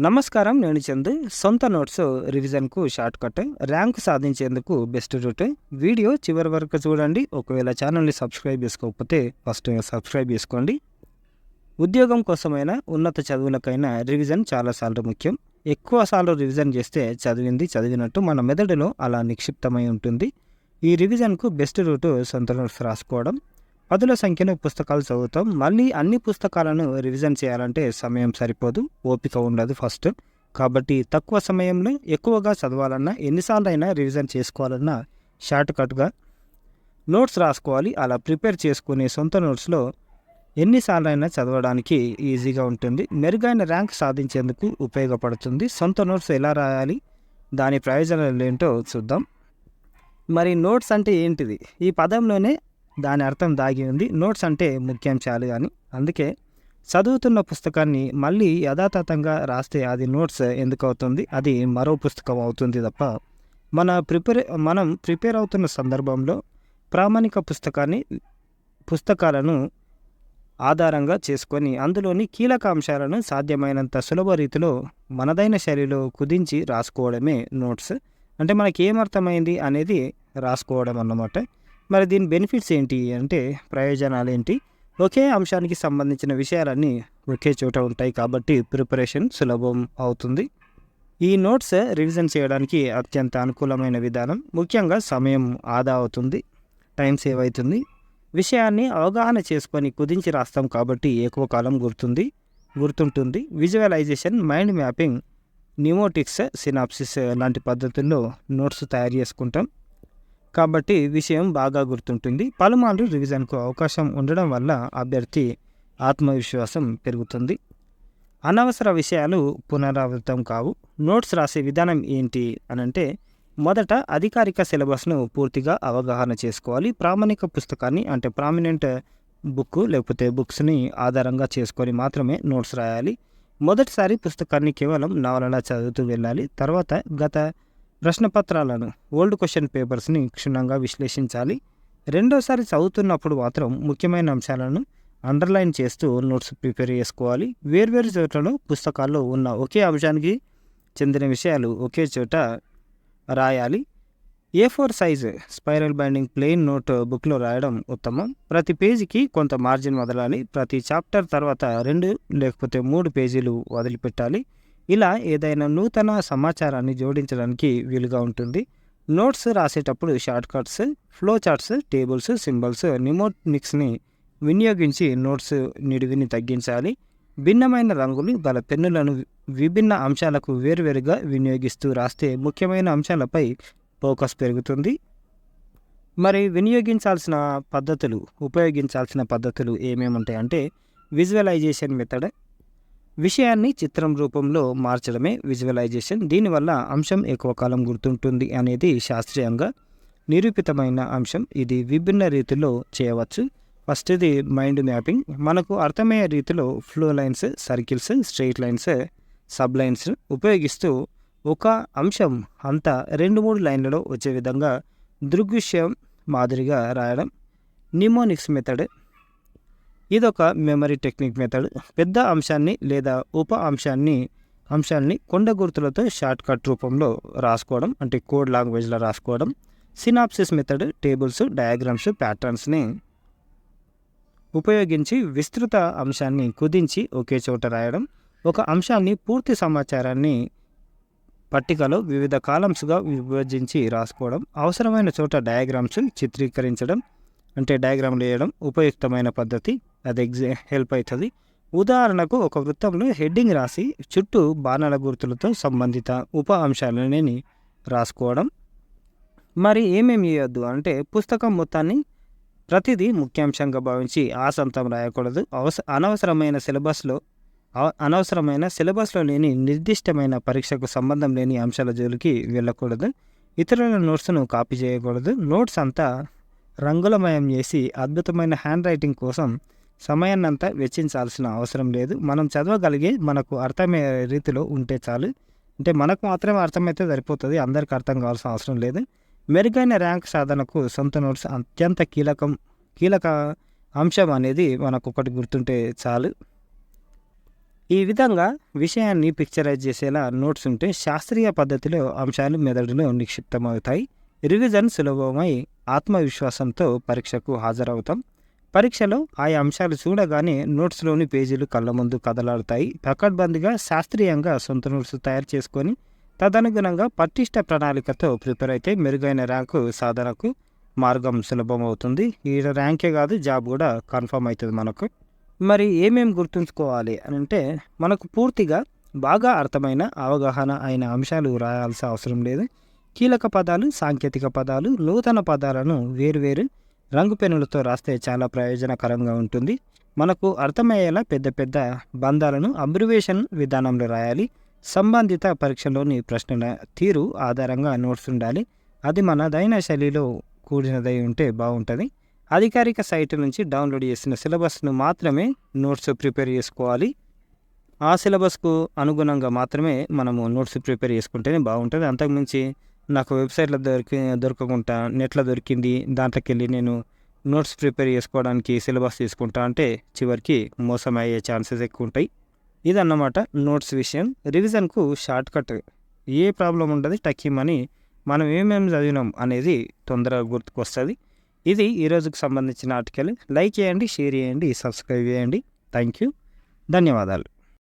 నమస్కారం నేను చందు. సొంత నోట్స్ రివిజన్కు షార్ట్ కట్. ర్యాంక్ సాధించేందుకు బెస్ట్ రూట్. వీడియో చివరి వరకు చూడండి. ఒకవేళ ఛానల్ని సబ్స్క్రైబ్ చేసుకోకపోతే ఫస్ట్ సబ్స్క్రైబ్ చేసుకోండి. ఉద్యోగం కోసమైనా ఉన్నత చదువులకైనా రివిజన్ చాలాసార్లు ముఖ్యం. ఎక్కువ సార్లు రివిజన్ చేస్తే చదివింది చదివినట్టు మన మెదడులో అలా నిక్షిప్తమై ఉంటుంది. ఈ రివిజన్కు బెస్ట్ రూటు సొంత నోట్స్ రాసుకోవడం. పదుల సంఖ్యను పుస్తకాలు చదువుతాం. మళ్ళీ అన్ని పుస్తకాలను రివిజన్ చేయాలంటే సమయం సరిపోదు. ఓపిక ఉండదు ఫస్ట్ కాబట్టి తక్కువ సమయంలో ఎక్కువగా చదవాలన్నా ఎన్నిసార్లు అయినా రివిజన్ చేసుకోవాలన్నా షార్ట్ కట్గా నోట్స్ రాసుకోవాలి. అలా ప్రిపేర్ చేసుకునే సొంత నోట్స్లో ఎన్నిసార్లు అయినా చదవడానికి ఈజీగా ఉంటుంది. మెరుగైన ర్యాంక్ సాధించేందుకు ఉపయోగపడుతుంది. సొంత నోట్స్ ఎలా రాయాలి దాని ప్రయోజనాలు ఏంటో చూద్దాం. మరి నోట్స్ అంటే ఏంటిది? ఈ పదంలోనే దాని అర్థం దాగి ఉంది. నోట్స్ అంటే ముఖ్యాంశాలు అని. అందుకే చదువుతున్న పుస్తకాన్ని మళ్ళీ యథాతథంగా రాస్తే అది నోట్స్ ఎందుకు అవుతుంది? అది మరో పుస్తకం అవుతుంది తప్ప మన ప్రిపేర్ మనం ప్రిపేర్ అవుతున్న సందర్భంలో ప్రామాణిక పుస్తకాన్ని పుస్తకాలను ఆధారంగా చేసుకొని అందులోని కీలక అంశాలను సాధ్యమైనంత సులభ రీతిలో మనదైన శైలిలో కుదించి రాసుకోవడమే నోట్స్. అంటే మనకి ఏమర్థమైంది అనేది రాసుకోవడం అన్నమాట. మరి దీని బెనిఫిట్స్ ఏంటి? అంటే ప్రయోజనాలు ఏంటి? ఒకే అంశానికి సంబంధించిన విషయాలన్నీ ఒకే చోట ఉంటాయి కాబట్టి ప్రిపరేషన్ సులభం అవుతుంది. ఈ నోట్స్ రివిజన్ చేయడానికి అత్యంత అనుకూలమైన విధానం ముఖ్యంగా సమయం ఆదా అవుతుంది టైం సేవ్ అవుతుంది. విషయాన్ని అవగాహన చేసుకొని కుదించి రాస్తాం కాబట్టి ఎక్కువ కాలం గుర్తుంది గుర్తుంటుంది. Visualization mind mapping mnemonics synopsis లాంటి పద్ధతుల్లో నోట్స్ తయారు చేసుకుంటాం. కాబట్టి విషయం బాగా గుర్తుంటుంది. పలుమార్లు రివిజన్కు అవకాశం ఉండడం వల్ల అభ్యర్థి ఆత్మవిశ్వాసం పెరుగుతుంది. అనవసర విషయాలు పునరావృతం కావు. నోట్స్ రాసే విధానం ఏంటి అనంటే మొదట అధికారిక సిలబస్ను పూర్తిగా అవగాహన చేసుకోవాలి. ప్రామాణిక పుస్తకాన్ని అంటే ప్రామినెంట్ బుక్ లేకపోతే బుక్స్ని ఆధారంగా చేసుకొని మాత్రమే నోట్స్ రాయాలి. మొదటిసారి పుస్తకాన్ని కేవలం నవలలా చదువుతూ వెళ్ళాలి. తర్వాత గత ప్రశ్నపత్రాలను ఓల్డ్ క్వశ్చన్ పేపర్స్ని క్షుణ్ణంగా విశ్లేషించాలి. రెండోసారి చదువుతున్నప్పుడు మాత్రం ముఖ్యమైన అంశాలను అండర్లైన్ చేస్తూ నోట్స్ ప్రిపేర్ చేసుకోవాలి. వేర్వేరు చోట్లలో పుస్తకాల్లో ఉన్న ఒకే అంశానికి చెందిన విషయాలు ఒకే చోట రాయాలి. A four size spiral binding plain note బుక్లో రాయడం ఉత్తమం. ప్రతి పేజీకి కొంత మార్జిన్ వదలాలి. ప్రతి చాప్టర్ తర్వాత రెండు లేకపోతే మూడు పేజీలు వదిలిపెట్టాలి. ఇలా ఏదైనా నూతన సమాచారాన్ని జోడించడానికి వీలుగా ఉంటుంది. నోట్స్ రాసేటప్పుడు short cuts flow charts tables symbols నిమోనిక్స్ని వినియోగించి నోట్స్ నిడివిని తగ్గించాలి. భిన్నమైన రంగులు గల పెన్నులను విభిన్న అంశాలకు వేరువేరుగా వినియోగిస్తూ రాస్తే ముఖ్యమైన అంశాలపై ఫోకస్ పెరుగుతుంది. మరి వినియోగించాల్సిన పద్ధతులు ఉపయోగించాల్సిన పద్ధతులు ఏమేమి ఉంటాయంటే విజువలైజేషన్ మెథడ్ విషయాన్ని చిత్రం రూపంలో మార్చడమే విజువలైజేషన్. దీనివల్ల అంశం ఎక్కువ కాలం గుర్తుంటుంది అనేది శాస్త్రీయంగా నిరూపితమైన అంశం. ఇది విభిన్న రీతిలో చేయవచ్చు. ఫస్ట్ ఇది మైండ్ మ్యాపింగ్. మనకు అర్థమయ్యే రీతిలో flow lines circles straight lines sub lines ఉపయోగిస్తూ ఒక అంశం అంతా రెండు మూడు లైన్లలో వచ్చే విధంగా దృగ్విషయం మాదిరిగా రాయడం. నిమోనిక్స్ మెథడ్ ఇదొక మెమరీ టెక్నిక్ మెథడ్ పెద్ద అంశాన్ని లేదా ఉప అంశాన్ని అంశాల్ని కొండ గుర్తులతో షార్ట్ కట్ రూపంలో రాసుకోవడం అంటే కోడ్ లాంగ్వేజ్లో రాసుకోవడం సినాప్సిస్ మెథడ్ టేబుల్స్ డయాగ్రామ్స్ ప్యాటర్న్స్ని ఉపయోగించి విస్తృత అంశాన్ని కుదించి ఒకే చోట రాయడం ఒక అంశాన్ని పూర్తి సమాచారాన్ని పట్టికలో వివిధ కాలమ్స్గా విభజించి రాసుకోవడం అవసరమైన చోట డయాగ్రామ్స్ చిత్రీకరించడం అంటే డయాగ్రామ్లు వేయడం ఉపయుక్తమైన పద్ధతి. అది ఎగ్జా హెల్ప్ అవుతుంది ఉదాహరణకు ఒక వృత్తంలో హెడ్డింగ్ రాసి చుట్టూ బాణాల గుర్తులతో సంబంధిత ఉప అంశాలని రాసుకోవడం. మరి ఏమేమి చేయొద్దు అంటే పుస్తకం మొత్తాన్ని ప్రతిదీ ముఖ్యాంశంగా భావించి ఆసంతం రాయకూడదు. అవస అనవసరమైన సిలబస్లో అనవసరమైన సిలబస్లో లేని నిర్దిష్టమైన పరీక్షకు సంబంధం లేని అంశాల జోలికి వెళ్ళకూడదు. ఇతరుల నోట్స్ను కాపీ చేయకూడదు. నోట్స్ అంతా రంగులమయం చేసి అద్భుతమైన హ్యాండ్ రైటింగ్ కోసం సమయాన్నంతా వెచ్చించాల్సిన అవసరం లేదు. మనం చదవగలిగే మనకు అర్థమయ్యే రీతిలో ఉంటే చాలు. అంటే మనకు మాత్రమే అర్థమైతే సరిపోతుంది. అందరికీ అర్థం కావాల్సిన అవసరం లేదు. మెరుగైన ర్యాంక్ సాధనకు సొంత నోట్స్ అత్యంత కీలకం కీలక అంశం అనేది మనకు ఒకటి గుర్తుంటే చాలు. ఈ విధంగా విషయాన్ని పిక్చరైజ్ చేసేలా నోట్స్ ఉంటే శాస్త్రీయ పద్ధతిలో అంశాలు మెదడులో నిక్షిప్తమవుతాయి. రివిజన్ సులభమై ఆత్మవిశ్వాసంతో పరీక్షకు హాజరవుతాం. పరీక్షలో ఆయా అంశాలు చూడగానే నోట్స్లోని పేజీలు కళ్ళ ముందు కదలాడుతాయి. పకడ్బందీగా శాస్త్రీయంగా సొంత నోట్స్ తయారు చేసుకొని తదనుగుణంగా పటిష్ట ప్రణాళికతో ప్రిపేర్ అయితే మెరుగైన ర్యాంకు సాధనకు మార్గం సులభం అవుతుంది ఈ ర్యాంకే కాదు జాబ్ కూడా కన్ఫర్మ్ అవుతుంది మనకు. మరి ఏమేమి గుర్తుంచుకోవాలి అని అంటే మనకు పూర్తిగా బాగా అర్థమైన అవగాహన అయిన అంశాలు రాయాల్సిన అవసరం లేదు. కీలక పదాలు సాంకేతిక పదాలు నూతన పదాలను వేరువేరు రంగు పెన్నులతో రాస్తే చాలా ప్రయోజనకరంగా ఉంటుంది. మనకు అర్థమయ్యేలా పెద్ద పెద్ద బంధాలను అబ్రివేషన్ విధానంలో రాయాలి. సంబంధిత పరీక్షలోని ప్రశ్నల తీరు ఆధారంగా నోట్స్ ఉండాలి. అది మన దైన శైలిలో కూడినదై ఉంటే బాగుంటుంది. అధికారిక సైట్ నుంచి డౌన్లోడ్ చేసిన సిలబస్ను మాత్రమే నోట్స్ ప్రిపేర్ చేసుకోవాలి. ఆ సిలబస్కు అనుగుణంగా మాత్రమే మనము నోట్స్ ప్రిపేర్ చేసుకుంటేనే బాగుంటుంది. అంతకుమించి నాకు వెబ్సైట్లో దొరికి దొరకకుండా నెట్లో దొరికింది దాంట్లోకి వెళ్ళి నేను నోట్స్ ప్రిపేర్ చేసుకోవడానికి సిలబస్ తీసుకుంటా అంటే చివరికి మోసం అయ్యే ఛాన్సెస్ ఎక్కువ ఉంటాయి ఇదన్నమాట నోట్స్ విషయం. రివిజన్కు షార్ట్ కట్. ఏ ప్రాబ్లం ఉండదు టక్కిమని మనం ఏమేమి చదివినాం అనేది తొందరగా గుర్తుకొస్తుంది. ఇది ఈరోజుకు సంబంధించిన ఆర్టికల్. లైక్ చేయండి షేర్ చేయండి సబ్స్క్రైబ్ చేయండి. థ్యాంక్ యూ ధన్యవాదాలు.